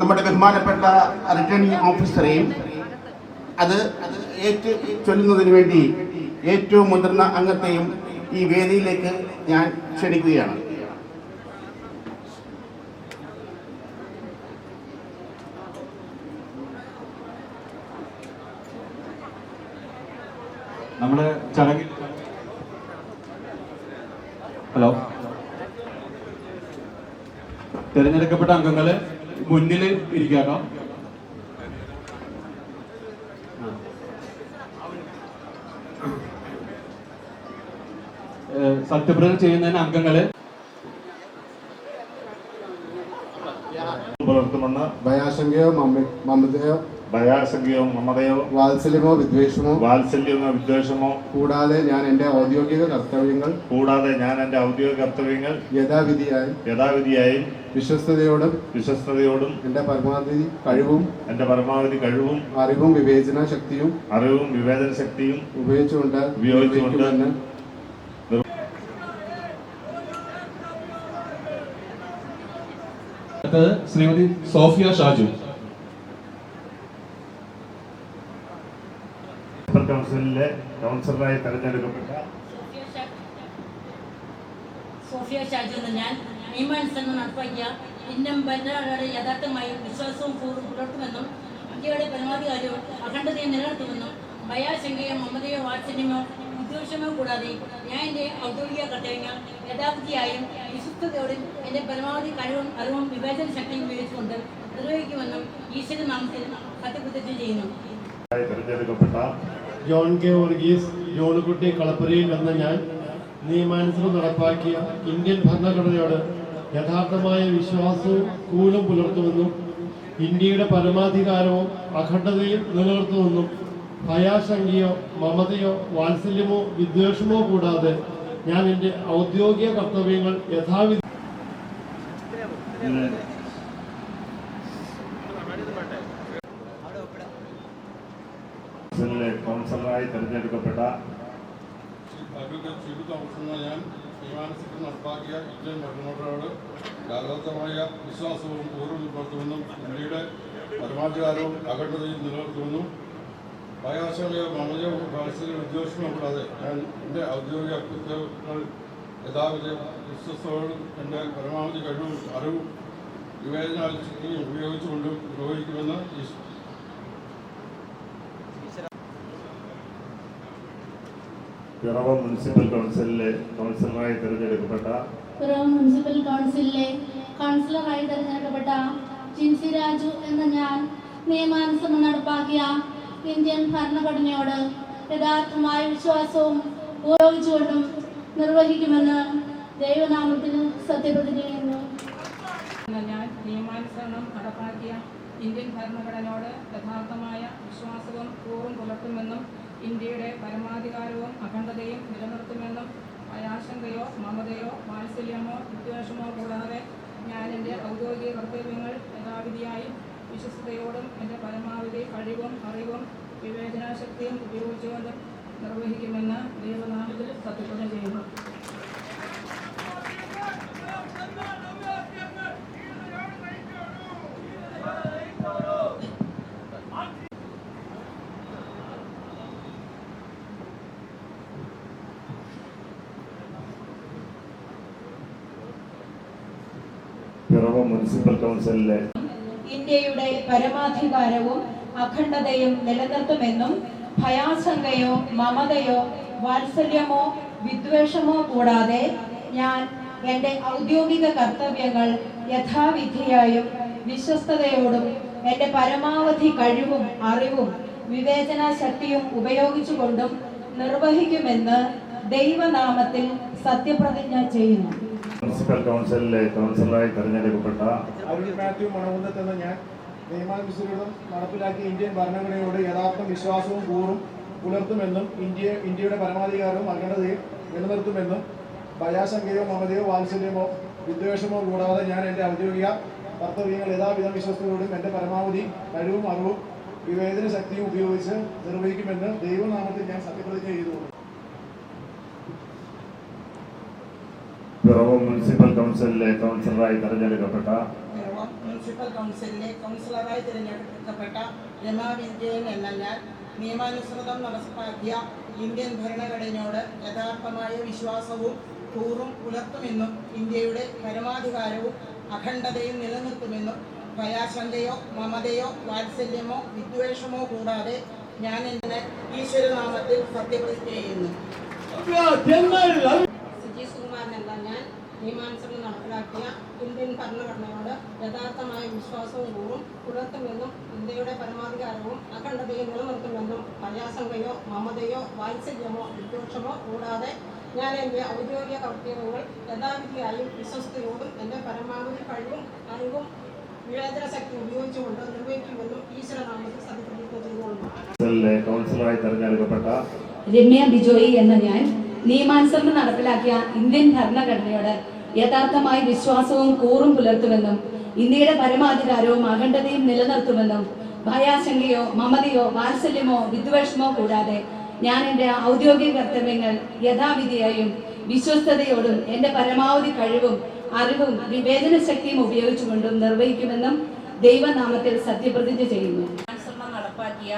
നമ്മുടെ ബഹുമാനപ്പെട്ട റിട്ടേണിംഗ് ഓഫീസറെയും അത് ഏറ്റു ചൊല്ലുന്നതിന് വേണ്ടി ഏറ്റവും മുതിർന്ന അംഗത്തെയും ഈ വേദിയിലേക്ക് ഞാൻ ക്ഷണിക്കുകയാണ്. നമ്മുടെ ചടങ്ങിൽ ഹലോ. തിരഞ്ഞെടുക്കപ്പെട്ട അംഗങ്ങൾ മുന്നിൽ ഇരിക്കാട്ടോ. സത്യപ്രതി ചെയ്യുന്നതിന് അംഗങ്ങൾ. പുലർത്തുമെന്ന് ഭയാശങ്കയോ മമ്മി മമതയോ ഭയാസംഖ്യയോ മമതയോ വാത്സല്യമോ വിദ്വേഷമോ വാത്സല്യമോ വിദ്വേഷമോ കൂടാതെ ഞാൻ എന്റെ ഔദ്യോഗിക കർത്തവ്യങ്ങൾ കൂടാതെ ഞാൻ എന്റെ ഔദ്യോഗിക കർത്തവ്യങ്ങൾ യഥാവിധിയായി യഥാവിധിയായും വിശ്വസ്തയോടും വിശ്വസ്തയോടും എന്റെ പരമാവധി കഴിവും എന്റെ പരമാവധി കഴിവും അറിവും വിവേചന ശക്തിയും അറിവും വിവേചന ശക്തിയും ഉപയോഗിച്ചുകൊണ്ട് ഉപയോഗിച്ചുകൊണ്ട് തന്നെ ശ്രീമതി സോഫിയ ഷാജു. കൗൺസിലിലെ കൗൺസിലറായി തെരഞ്ഞെടുക്കപ്പെട്ട സോഫിയ ഷാജു എന്ന ഞാൻ നിയമനുസരണം നടപ്പാക്കിയ ഇന്ത്യൻ ഭരണഘടനയുടെ യഥാർത്ഥമായും വിശ്വാസവും പൂർവം പുലർത്തുമെന്നും ഇന്ത്യയുടെ പരമാധികാരവും അഖണ്ഡതയും നിലനിർത്തുമെന്നും ഭയാശങ്കയോ മമതയോ വാത്സല്യമോ വിദ്വേഷമോ കൂടാതെ ഞാൻ എന്റെ ഔദ്യോഗിക കർത്തവ്യങ്ങൾ യഥാർത്ഥിയായും വിശുദ്ധതയോടും എന്റെ പരമാവധി കഴിവും അറിവും വിവേചന ശക്തിയും ഉപയോഗിച്ചുകൊണ്ട് നിർവഹിക്കുമെന്നും ഈശ്വര നാമത്തിൽ സത്യപ്രതിജ്ഞ ചെയ്യുന്നു. തെരഞ്ഞെടുക്കപ്പെട്ട ജോൺ കെ വർഗീസ് ജോണുകുട്ടി കളപ്പുരയിൽ എന്ന ഞാൻ നിയമാനുസൃതം നടപ്പാക്കിയ ഇന്ത്യൻ ഭരണഘടനയോട് യഥാർത്ഥമായ വിശ്വാസവും കൂലും പുലർത്തുമെന്നും ഇന്ത്യയുടെ പരമാധികാരവും അഖണ്ഡതയും നിലനിർത്തുമെന്നും ഭയാശങ്കയോ മമതയോ വാത്സല്യമോ വിദ്വേഷമോ കൂടാതെ ഞാൻ എന്റെ ഔദ്യോഗിക കർത്തവ്യങ്ങൾ യഥാവിധി കൗൺസിലിലെ കൗൺസിലറായി തിരഞ്ഞെടുക്കപ്പെട്ട ഷിബു തോമസ് ഇന്ത്യൻ വിശ്വാസവും പരമാധികാരവും ഉപയോഗിച്ചുകൊണ്ടും നിർവഹിക്കുമെന്ന് പിറവ മുനിസിപ്പൽ കൗൺസിലിലെ കൗൺസിലറായി തിരഞ്ഞെടുക്കപ്പെട്ട പിറവ മുനിസിപ്പൽ കൗൺസിലിലെ കൗൺസിലറായി തിരഞ്ഞെടുക്കപ്പെട്ട ജിൻസി രാജു എന്ന ഞാൻ നിയമാനുസരണം നടപ്പാക്കിയ ഇന്ത്യൻ ഭരണഘടനയോട് യഥാർത്ഥമായ വിശ്വാസവും ഉപയോഗിച്ചുകൊണ്ടും നിർവഹിക്കുമെന്ന് ദൈവനാമത്തിൽ സത്യപ്രതിജ്ഞ ചെയ്യുന്നു ഞാൻ നിയമാനുസരണം നടപ്പാക്കിയ ഇന്ത്യൻ ഭരണഘടനയോട് യഥാർത്ഥമായ വിശ്വാസവും പൂർവം പുലർത്തുമെന്നും ഇന്ത്യയുടെ പരമാധികാരവും അഖണ്ഡതയും നിലനിർത്തുമെന്നും ആശങ്കയോ മമതയോ വാത്സല്യമോ വിദ്വേഷമോ കൂടാതെ ഞാൻ എന്റെ ഔദ്യോഗിക കർത്തവ്യങ്ങൾ യഥാവിധിയായും വിശ്വസ്തയോടും എന്റെ പരമാവധി കഴിവും അറിവും വിവേചനാശക്തിയും ഉപയോഗിച്ചുകൊണ്ട് നിർവഹിക്കുമെന്ന് ദൈവനാമത്തിൽ സത്യപ്രതിജ്ഞ ചെയ്യുന്നു. പിറവ മുനിസിപ്പൽ കൗൺസിലിലെ ഇന്ത്യയുടെ പരമാധികാരവും അഖണ്ഡതയും നിലനിർത്തുമെന്നും ഭയാശങ്കയോ മമതയോ വാത്സല്യമോ വിദ്വേഷമോ കൂടാതെ ഞാൻ എന്റെ ഔദ്യോഗിക കർത്തവ്യങ്ങൾ യഥാവിധിയായും വിശ്വസ്തയോടും എന്റെ പരമാവധി കഴിവും അറിവും വിവേചന ശക്തിയും ഉപയോഗിച്ചുകൊണ്ടും നിർവഹിക്കുമെന്ന് ദൈവനാമത്തിൽ സത്യപ്രതിജ്ഞ ചെയ്യുന്നു. മുനിസിപ്പൽ കൗൺസിലിലെ കൗൺസിലറായി തെരഞ്ഞെടുക്കപ്പെട്ട മാത്യു മണകുന്നത്ത് എന്ന ഞാൻ നിയമാനുസൃതം നടപ്പിലാക്കിയ ഇന്ത്യൻ ഭരണഘടനയോട് യഥാർത്ഥ വിശ്വാസവും കൂറും പുലർത്തുമെന്നും ഇന്ത്യ ഇന്ത്യയുടെ പരമാധികാരവും അഖണ്ഡതയും നിലനിർത്തുമെന്നും ഭയാശങ്കയോ മമതയോ വാത്സല്യമോ വിദ്വേഷമോ കൂടാതെ ഞാൻ എന്റെ ഔദ്യോഗിക കർത്തവ്യങ്ങൾ യഥാവിധം വിശ്വസ്തയോടും എന്റെ പരമാവധി കഴിവും അറിവും വിവേചന ശക്തിയും ഉപയോഗിച്ച് നിർവഹിക്കുമെന്ന് ദൈവനാമത്തിൽ ഞാൻ സത്യപ്രതിജ്ഞ ചെയ്തു പിറവ മുനിസിപ്പൽ കൗൺസിലിലെ കൗൺസിലറായി തെരഞ്ഞെടുക്കപ്പെട്ട മുനിസിപ്പൽ കൗൺസിലിലെ കൗൺസിലറായി തിരഞ്ഞെടുക്കപ്പെട്ട രമാ വിജയൻ എന്ന ഞാൻ നിയമാനുസൃതം നടപ്പാക്കിയ ഇന്ത്യൻ ഭരണഘടനയോട് യഥാർത്ഥമായ വിശ്വാസവും കൂറും പുലർത്തുമെന്നും ഇന്ത്യയുടെ പരമാധികാരവും അഖണ്ഡതയും നിലനിർത്തുമെന്നും ഭയാശങ്കയോ മമതയോ വാത്സല്യമോ വിദ്വേഷമോ കൂടാതെ ഞാൻ എന്റെ ഈശ്വരനാമത്തിൽ സത്യപ്രതിജ്ഞ ചെയ്യുന്നു സുജി സുകുമാരൻ എന്ന ഞാൻ നിയമാനുസരണം നടപ്പിലാക്കിയ ഇന്ത്യൻ ഭരണഘടനയോട് യഥാർത്ഥമായ വിശ്വാസവും കൂറും പുലർത്തുമെന്നും ഇന്ത്യയുടെ പരമാധികാരവും അഖണ്ഡതയും നിലനിർത്തുമെന്നും ഭയാശങ്കയോ മമതയോ വാത്സല്യമോ വിദ്വേഷമോ കൂടാതെ ഞാൻ എന്റെ ഔദ്യോഗിക കർത്തവ്യങ്ങൾ യഥാവിധിയായും വിശ്വസ്തയോടും എന്റെ പരമാവധി കഴിവും അറിവും വിവേചന ശക്തി ഉപയോഗിച്ചുകൊണ്ട് നിർവഹിക്കുമെന്നും ഈശ്വരനാമത്തിൽ സത്യപ്രതിജ്ഞ കൗൺസിലിലെ കൗൺസിലറായി തെരഞ്ഞെടുക്കപ്പെട്ട രമ്യ ബിജോയി എന്ന ഞാൻ നിയമാനുസരണം നടപ്പിലാക്കിയ ഇന്ത്യൻ ഭരണഘടനയോട് യഥാർത്ഥമായി വിശ്വാസവും കൂറും പുലർത്തുമെന്നും ഇന്ത്യയുടെ പരമാധികാരവും അഖണ്ഡതയും നിലനിർത്തുമെന്നും ഭയാശങ്കയോ മമതയോ വാത്സല്യമോ വിദ്വേഷമോ കൂടാതെ ഞാൻ എന്റെ ഔദ്യോഗിക കർത്തവ്യങ്ങൾ യഥാവിധിയായും വിശ്വസ്തയോടും എന്റെ പരമാവധി കഴിവും അറിവും വിവേചന ശക്തിയും ഉപയോഗിച്ചുകൊണ്ടും നിർവഹിക്കുമെന്നും ദൈവനാമത്തിൽ സത്യപ്രതിജ്ഞ ചെയ്യുന്നു. നടപ്പാക്കിയ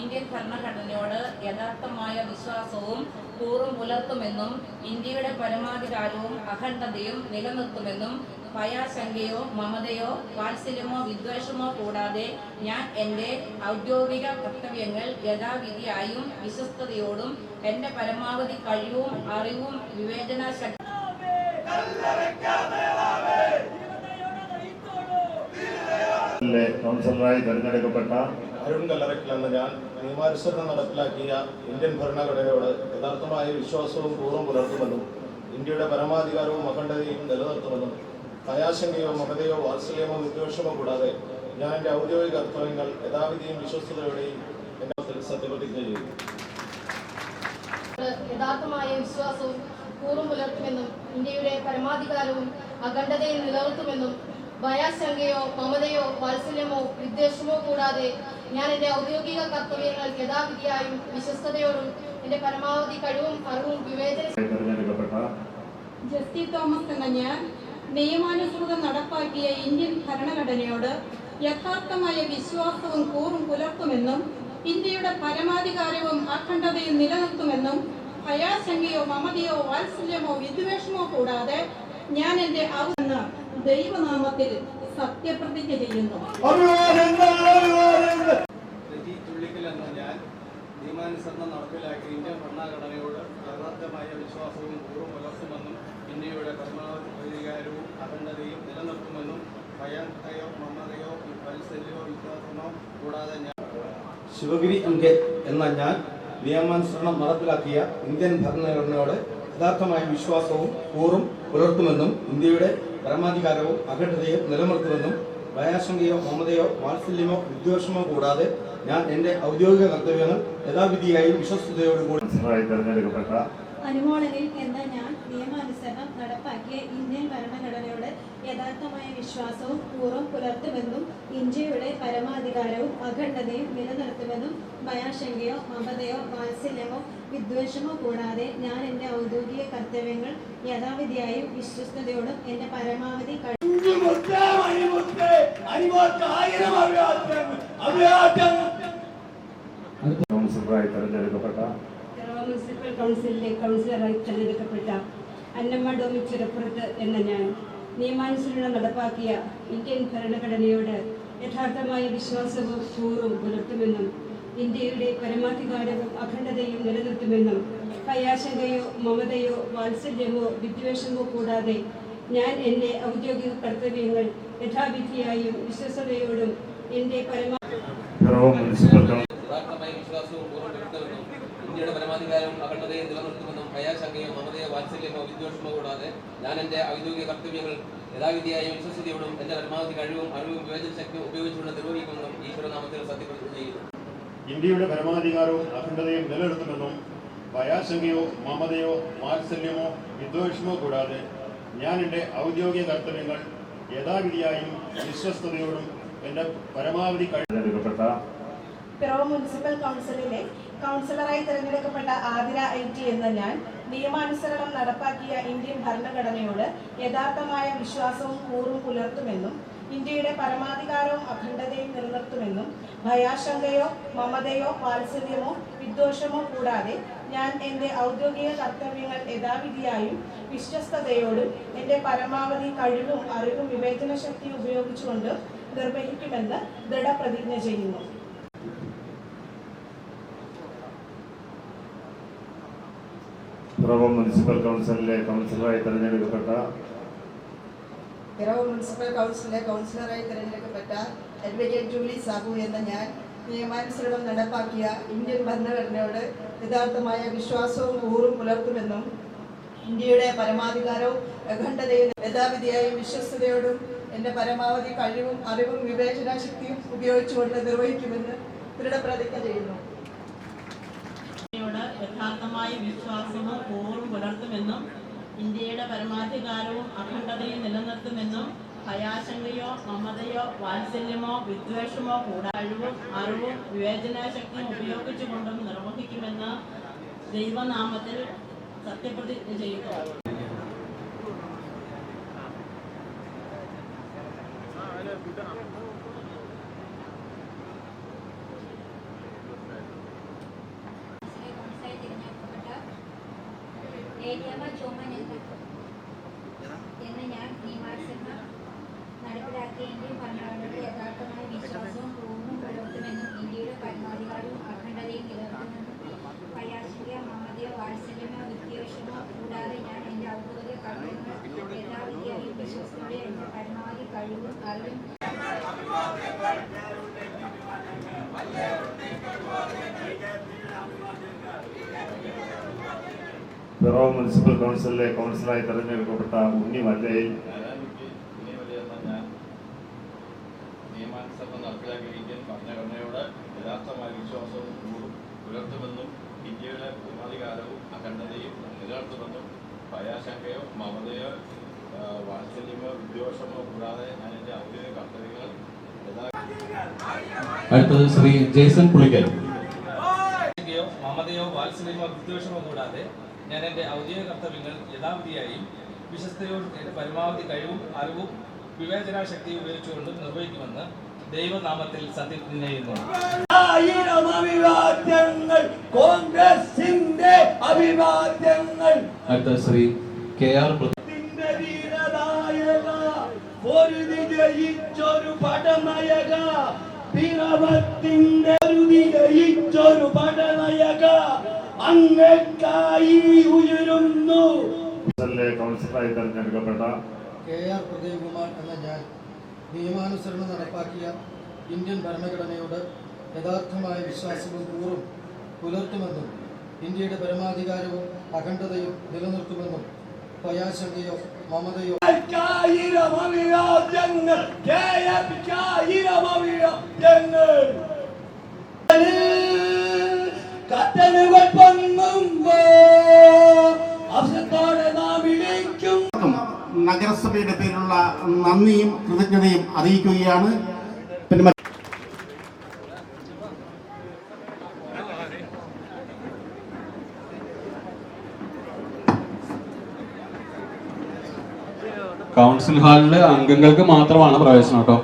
ഇന്ത്യൻ ഭരണഘടനയോട് യഥാർത്ഥമായ വിശ്വാസവും കൂറും പുലർത്തുമെന്നും ഇന്ത്യയുടെ പരമാധികാരവും അഖണ്ഡതയും നിലനിർത്തുമെന്നും ഭയാശങ്കയോ മമതയോ വാത്സല്യമോ വിദ്വേഷമോ കൂടാതെ ഞാൻ എന്റെ ഔദ്യോഗിക കർത്തവ്യങ്ങൾ യഥാവിധിയായും വിശ്വസ്തയോടും എന്റെ പരമാവധി കഴിവും അറിവും വിവേചന ശക്തി കൗൺസിലറായി തെരഞ്ഞെടുക്കപ്പെട്ട അരുൺ കല്ലറയ്ക്കൽ എന്ന ഞാൻ നിയമാനുസരണം നടപ്പിലാക്കിയ ഇന്ത്യൻ ഭരണഘടനയോട് യഥാർത്ഥമായ വിശ്വാസവും പൂർവം പുലർത്തുമെന്നും ഇന്ത്യയുടെ പരമാധികാരവും അഖണ്ഡതയും നിലനിർത്തുമെന്നും ഭയാശങ്കയോ മമതയോ വാത്സല്യമോ വിദ്വേഷമോ കൂടാതെ ഞാൻ എന്റെ ഔദ്യോഗിക കർത്തവ്യങ്ങൾ യഥാവിധിയും വിശ്വസ്തയോടെയും എന്നെ സത്യപ്രതിജ്ഞ ചെയ്തു യഥാർത്ഥമായ വിശ്വാസവും പൂർവം പുലർത്തുമെന്നും ഇന്ത്യയുടെ പരമാധികാരവും അഖണ്ഡതയും നിലനിർത്തുമെന്നും ഭയാശങ്കയോ മമതയോ വാത്സല്യമോ വിദ്വേഷമോ കൂടാതെ ഞാൻ എന്റെ ഔദ്യോഗിക കർത്തവ്യങ്ങൾ യഥാവിധിയായും വിശ്വസ്തയോടും എന്റെ പരമാവധി കഴിവും അറിവും വിവേചന തെരഞ്ഞെടുക്കപ്പെട്ട ജസ്റ്റി തോമസ് എന്ന ഞാൻ നിയമാനുസൃതം നടപ്പാക്കിയ ഇന്ത്യൻ ഭരണഘടനയോട് യഥാർത്ഥമായ വിശ്വാസവും കൂറും പുലർത്തുമെന്നും ഇന്ത്യയുടെ പരമാധികാരവും അഖണ്ഡതയും നിലനിർത്തുമെന്നും ഭയാശങ്കയോ മമതയോ വാത്സല്യമോ വിദ്വേഷമോ കൂടാതെ ഞാൻ എന്റെ ഔന്ന ദൈവനാമത്തിൽ സത്യപ്രതിജ്ഞ ചെയ്യുന്നു. ഞാൻ നിയമാനുസരണം ഇന്ത്യൻ ഭരണഘടനയോട് യഥാർത്ഥമായ വിശ്വാസവും പൂർവം പുലർത്തുമെന്നും ഇന്ത്യയുടെ അഖണ്ഡതയും നിലനിർത്തുമെന്നും ഭയങ്കയോ മമതയോ വത്സല്യമോ വിശ്വാസമോ കൂടാതെ ഞാൻ ശിവഗിരി എം കെ എന്ന ഞാൻ നിയമാനുസരണം നടപ്പിലാക്കിയ ഇന്ത്യൻ ഭരണഘടനയോട് യഥാർത്ഥമായ വിശ്വാസവും കൂറും പുലർത്തുമെന്നും ഇന്ത്യയുടെ പരമാധികാരവും അഖണ്ഡതയും നിലനിർത്തുമെന്നും ഭയാശങ്കയോ മമതയോ വാത്സല്യമോ വിദ്വേഷമോ കൂടാതെ ഞാൻ എന്റെ ഔദ്യോഗിക കർത്തവ്യങ്ങൾ യഥാവിധിയായും വിശ്വസ്തയോടും കൂടി കൗൺസിലറായി തെരഞ്ഞെടുക്കപ്പെട്ട അനുമോളനിൽ എന്ന ഞാൻ നിയമാനുസരണം നടപ്പാക്കിയ ഇന്ത്യൻ ഭരണഘടനയുടെ യഥാർത്ഥമായ വിശ്വാസവും പൂർവം പുലർത്തുമെന്നും ഇന്ത്യയുടെ പരമാധികാരവും അഖണ്ഡതയും നിലനിർത്തുമെന്നും ഭയാശങ്കയോ മമതയോ വാത്സല്യമോ വിദ്വേഷമോ കൂടാതെ ഞാൻ എന്റെ ഔദ്യോഗിക കർത്തവ്യങ്ങൾ യഥാവിധിയായും വിശ്വസ്തയോടും എന്റെ പരമാവധി കൗൺസിലറായി തെരഞ്ഞെടുക്കപ്പെട്ട മുനിസിപ്പൽ കൗൺസിലിലെ കൗൺസിലറായി തിരഞ്ഞെടുക്കപ്പെട്ട അന്നമ്മ ഡോമി എന്ന ഞാൻ നിയമാനുസരണം നടപ്പാക്കിയ ഇന്ത്യൻ ഭരണഘടനയോട് യഥാർത്ഥമായ വിശ്വാസവും കൂറും പുലർത്തുമെന്നും ഇന്ത്യയുടെ പരമാധികാരവും അഖണ്ഡതയും നിലനിർത്തുമെന്നും ഭയാശങ്കയോ മമതയോ വാത്സല്യമോ വിദ്വേഷമോ കൂടാതെ ഞാൻ എന്റെ ഔദ്യോഗിക കർത്തവ്യങ്ങൾ യഥാവിധിയായും വിശ്വസതയോടും എന്റെ പരമാ ഇന്ത്യയുടെ പരമാധികാരവും അഖണ്ഡതയും നിലനിർത്തുമെന്നും ഭയാശങ്കയോ മമതയോ വാത്സല്യമോ വിദ്വേഷമോ കൂടാതെ ഞാൻ എന്റെ ഔദ്യോഗിക കർത്തവ്യങ്ങൾ യഥാവിധിയായ വിശ്വസിതയോടും എന്റെ പരമാവധി കഴിവും അറിവും വിവേചന ശക്തിയും ഉപയോഗിച്ചുകൊണ്ട് നിർവഹിക്കുമെന്നും ഈശ്വരനാമത്തിൽ സത്യപ്രതിജ്ഞ ചെയ്യുന്നു ഇന്ത്യയുടെ പരമാധികാരവും അഖണ്ഡതയും നിലനിർത്തുമെന്നും ഭയാശങ്കയോ മമതയോ വാത്സല്യമോ വിദ്വേഷമോ കൂടാതെ ഞാൻ എന്റെ ഔദ്യോഗിക കർത്തവ്യങ്ങൾ യഥാവിധിയായും വിശ്വസ്തയോടും എന്റെ പരമാവധി കഴിഞ്ഞ പിറവം മുനിസിപ്പൽ കൗൺസിലിലെ കൗൺസിലറായി തിരഞ്ഞെടുക്കപ്പെട്ട ആതിര ഐ ടി എന്ന ഞാൻ നിയമാനുസരണം നടപ്പാക്കിയ ഇന്ത്യൻ ഭരണഘടനയോട് യഥാർത്ഥമായ വിശ്വാസവും കൂറും പുലർത്തുമെന്നും ഇന്ത്യയുടെ പരമാധികാരവും അഖണ്ഡതയും നിലനിർത്തുമെന്നും ഭയാശങ്കയോ മമതയോ വാത്സല്യമോ വിദ്വേഷമോ കൂടാതെ ഞാൻ എന്റെ ഔദ്യോഗിക കർത്തവ്യങ്ങൾ യഥാവിധിയായും വിശ്വസ്തയോടും എന്റെ പരമാവധി കഴിവും അറിവും വിവേചന ശക്തി ഉപയോഗിച്ചുകൊണ്ട് നിർവഹിക്കുമെന്ന് ദൃഢപ്രതിജ്ഞ ചെയ്യുന്നു. പിറവം മുനിസിപ്പൽ കൗൺസിലിലെ കൗൺസിലറായി തെരഞ്ഞെടുക്കപ്പെട്ട പിറവം മുനിസിപ്പൽ കൗൺസിലിലെ കൗൺസിലറായി തിരഞ്ഞെടുക്കപ്പെട്ട അഡ്വക്കേറ്റ് ജൂലി സാബു എന്ന ഞാൻ നിയമാനുസരണം നടപ്പാക്കിയ ഇന്ത്യൻ ഭരണഘടനയോട് യഥാർത്ഥമായ വിശ്വാസവും കൂറും പുലർത്തുമെന്നും ഇന്ത്യയുടെ പരമാധികാരവും അഖണ്ഡതയും യഥാവിധിയായും വിശ്വസ്തയോടും എന്റെ പരമാവധി കഴിവും അറിവും വിവേചന ശക്തിയും ഉപയോഗിച്ചുകൊണ്ട് നിർവഹിക്കുമെന്ന് ദൃഢപ്രതിജ്ഞ ചെയ്യുന്നു. യഥാർത്ഥമായ വിശ്വാസവും കൂറും പുലർത്തുമെന്നും ഇന്ത്യയുടെ പരമാധികാരവും അഖണ്ഡതയും നിലനിർത്തുമെന്നും ഭയാശങ്കയോ മമതയോ വാത്സല്യമോ വിദ്വേഷമോ കൂടാതെ കഴിവും അറിവും വിവേചനാശക്തിയും ഉപയോഗിച്ചുകൊണ്ടും നിർവഹിക്കുമെന്ന് ദൈവനാമത്തിൽ സത്യപ്രതിജ്ഞ ചെയ്യുന്നു. ഏലിയമ്മ ചോമൻ എന്ന എന്ന് ഞാൻ നിയമാനുസരണം നടപ്പിലാക്കിയ ഇന്ത്യൻ ഭരണഘടനയുടെ യഥാർത്ഥമായ വിശ്വാസവും പൂർണവും പുലർത്തുമെന്നും ഇന്ത്യയുടെ പരമാധികാരവും അഖണ്ഡതയും നിലനിർത്തുമെന്നും ഭയാശങ്കയോ മമതയോ വാത്സല്യമോ വിദ്വേഷമോ കൂടാതെ ഞാൻ എന്റെ ഔദ്യോഗിക കർത്തവ്യങ്ങൾ യഥാവിധിയായും വിശ്വസ്തയോടെ എന്റെ പരമാവധി കഴിവും അറിവും പിറവം മുനിസിപ്പൽ കൗൺസിലിലെ കൗൺസിലറായി തെരഞ്ഞെടുക്കപ്പെട്ട ഉണ്ണി മല്ലയിൽ നിയമാനുസരണം നടപ്പിലാക്കിയ ഇന്ത്യൻ ഭരണഘടനയോട് യഥാർത്ഥമായ വിശ്വാസവും കൂറും പുലർത്തുമെന്നും ഇന്ത്യയുടെ പരമാധികാരവും അഖണ്ഡതയും നിലനിർത്തുമെന്നും ഭയാശങ്കയോ മമതയോ ആ, വാത്സല്യമോ വിദ്വേഷമോ കൂടാതെ ഞാൻ എന്റെ ഔദ്യോഗിക കർത്തവ്യങ്ങൾ അടുത്തത് ശ്രീ ജേസൺ പുളിക്കൽ മമതയോ വാത്സല്യമോ വിദ്വേഷമോ കൂടാതെ ഞാൻ എന്റെ ഔദ്യോഗിക കർത്തവ്യങ്ങൾ യഥാവിധിയായും വിശ്വസ്തയോടും എന്റെ പരമാവധി കഴിവും അറിവും വിവേചനാശക്തിയും ഉപയോഗിച്ചുകൊണ്ട് നിർവഹിക്കുമെന്ന് ദൈവനാമത്തിൽ സത്യപ്രതിജ്ഞ ചെയ്യുന്നു ആയിരം അഭിവാദ്യങ്ങൾ കോൺഗ്രസിന്റെ അഭിവാദ്യങ്ങൾ. അടുത്തത് ശ്രീ കെ ആർ ത്തിന്റെ വീരനായക പൊരുതി ജയിച്ചൊരു പടനയക. പിറവത്തിന്റെ ജയിച്ചൊരു പടനയക. അങ്ങക്കായി ഉയരുന്നു. കൗൺസിലറായി തെരഞ്ഞെടുക്കപ്പെട്ട കെ ആർ പ്രദീപ്കുമാർ എന്ന ഞാൻ നിയമാനുസരണം നടപ്പാക്കിയ ഇന്ത്യൻ ഭരണഘടനയോട് യഥാർത്ഥമായ വിശ്വാസവും കൂറും പുലർത്തുമെന്നും ഇന്ത്യയുടെ പരമാധികാരവും അഖണ്ഡതയും നിലനിർത്തുമെന്നും ഭയാശങ്കയോ മമതയോ ആയിരം പൊങ്ങുമ്പോ അവസരത്തോടെ നാം വിളിക്കും. നഗരസഭയുടെ പേരിലുള്ള നന്ദിയും കൃതജ്ഞതയും അറിയിക്കുകയാണ്. പിന്നെ കൗൺസിൽ ഹാളിലെ അംഗങ്ങൾക്ക് മാത്രമാണ് പ്രവേശനം കേട്ടോ.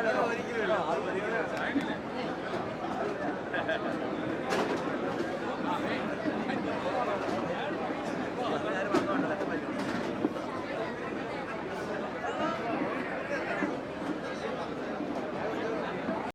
color.